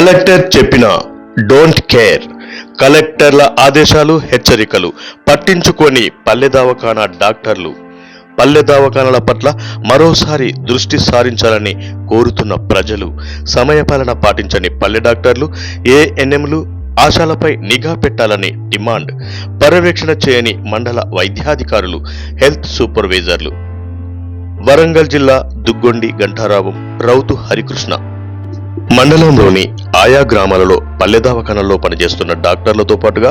Collector చెప్పిన don't care. కలెక్టర్ల ఆదేశాలు హెచ్చరికలు. పట్టించుకొని పల్లె దవాఖానా డాక్టర్లు. పల్లె దవాఖానాల పట్ల మరోసారి దృష్టి సారించాలని కోరుతున్న ప్రజలు. సమయపాలన పాటించని పల్లె డాక్టర్లు ఏఎన్ఎంలు ఆశాలపై నిఘా పెట్టాలని డిమాండ్. పర్యవేక్షణ చేయని మండల వైద్యాధికారులు హెల్త్ సూపర్వైజర్లు. వరంగల్ జిల్లా దుగ్గొండి గంటారావం రౌతు హరికృష్ణ. మండలంలోని ఆయా గ్రామాలలో పల్లె దవాఖానల్లో పనిచేస్తున్న డాక్టర్లతో పాటుగా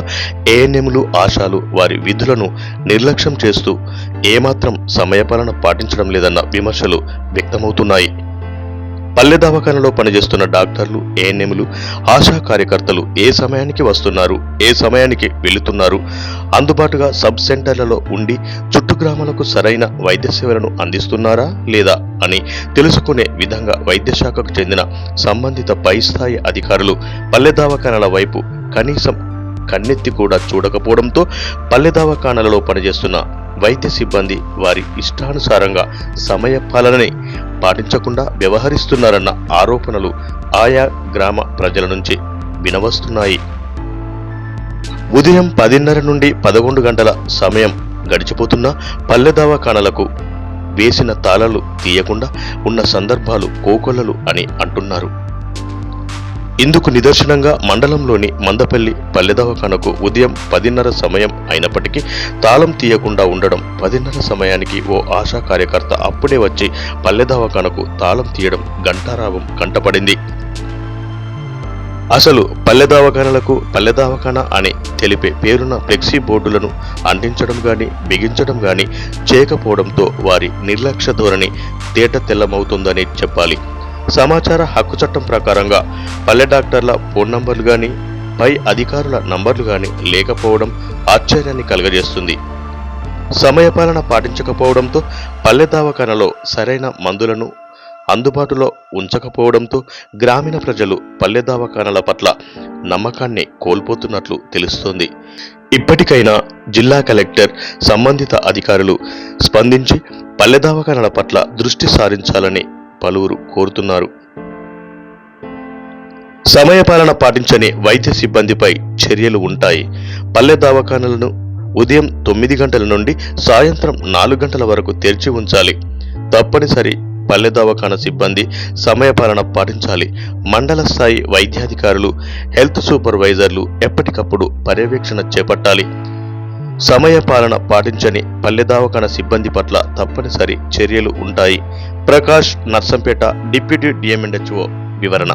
ఏఎన్ఎంలు ఆశాలు వారి విధులను నిర్లక్ష్యం చేస్తూ ఏమాత్రం సమయపాలన పాటించడం లేదన్న విమర్శలు వ్యక్తమవుతున్నాయి. పల్లె దవాఖానలో పనిచేస్తున్న డాక్టర్లు ఏఎన్ఎంలు ఆశా కార్యకర్తలు ఏ సమయానికి వస్తున్నారు ఏ సమయానికి వెళుతున్నారు అందుబాటుగా సబ్ సెంటర్లలో ఉండి చుట్టు గ్రామాలకు సరైన వైద్య సేవలను అందిస్తున్నారా లేదా అని తెలుసుకునే విధంగా వైద్యశాఖకు చెందిన సంబంధిత పై స్థాయి అధికారులు పల్లె దవాఖానాల వైపు కనీసం కన్నెత్తి కూడా చూడకపోవడంతో పల్లె దవాఖానాలలో పనిచేస్తున్న వైద్య సిబ్బంది వారి ఇష్టానుసారంగా సమయ పాలనని పాటించకుండా వ్యవహరిస్తున్నారన్న ఆరోపణలు ఆయా గ్రామ ప్రజల నుంచి వినవస్తున్నాయి. ఉదయం పదిన్నర నుండి పదకొండు గంటల సమయం గడిచిపోతున్న పల్లె దవాఖానలకు వేసిన తాళాలు తీయకుండా ఉన్న సందర్భాలు కోకొల్లలు అని అంటున్నారు. ఇందుకు నిదర్శనంగా మండలంలోని మందపల్లి పల్లె దవాఖానకు ఉదయం పదిన్నర సమయం అయినప్పటికీ తాళం తీయకుండా ఉండడం పదిన్నర సమయానికి ఓ ఆశా కార్యకర్త అప్పుడే వచ్చి పల్లె దవాఖానకు తాళం తీయడం గంటారావం కంటపడింది. అసలు పల్లె దవాఖానలకు పల్లె దవాఖాన అని తెలిపే పేరున ఫ్లెక్సీ బోర్డులను అంటించడం గాని బిగించడం గాని చేయకపోవడంతో వారి నిర్లక్ష్య ధోరణి తేట తెల్లమవుతుందని చెప్పాలి. సమాచార హక్కు చట్టం ప్రకారంగా పల్లె డాక్టర్ల ఫోన్ నంబర్లు కానీ పై అధికారుల నంబర్లు కానీ లేకపోవడం ఆశ్చర్యాన్ని కలుగజేస్తుంది. సమయపాలన పాటించకపోవడంతో పల్లె దవాఖానలో సరైన మందులను అందుబాటులో ఉంచకపోవడంతో గ్రామీణ ప్రజలు పల్లె దవాఖానల పట్ల నమ్మకాన్ని కోల్పోతున్నట్లు తెలుస్తోంది. ఇప్పటికైనా జిల్లా కలెక్టర్ సంబంధిత అధికారులు స్పందించి పల్లె దవాఖానల పట్ల దృష్టి సారించాలని పలువురు కోరుతున్నారు. సమయపాలన పాటించని వైద్య సిబ్బందిపై చర్యలు ఉంటాయి. పల్లె దవాఖానలను ఉదయం తొమ్మిది గంటల నుండి సాయంత్రం నాలుగు గంటల వరకు తెరిచి ఉంచాలి. తప్పనిసరి పల్లె దవాఖాన సిబ్బంది సమయపాలన పాటించాలి. మండల స్థాయి వైద్యాధికారులు హెల్త్ సూపర్వైజర్లు ఎప్పటికప్పుడు పర్యవేక్షణ చేపట్టాలి. సమయపాలన పాటించని పల్లె సిబ్బంది పట్ల తప్పనిసరి చర్యలు ఉంటాయి. ప్రకాష్ నర్సంపేట డిప్యూటీ డిఎంఎన్హెచ్ఓ వివరణ.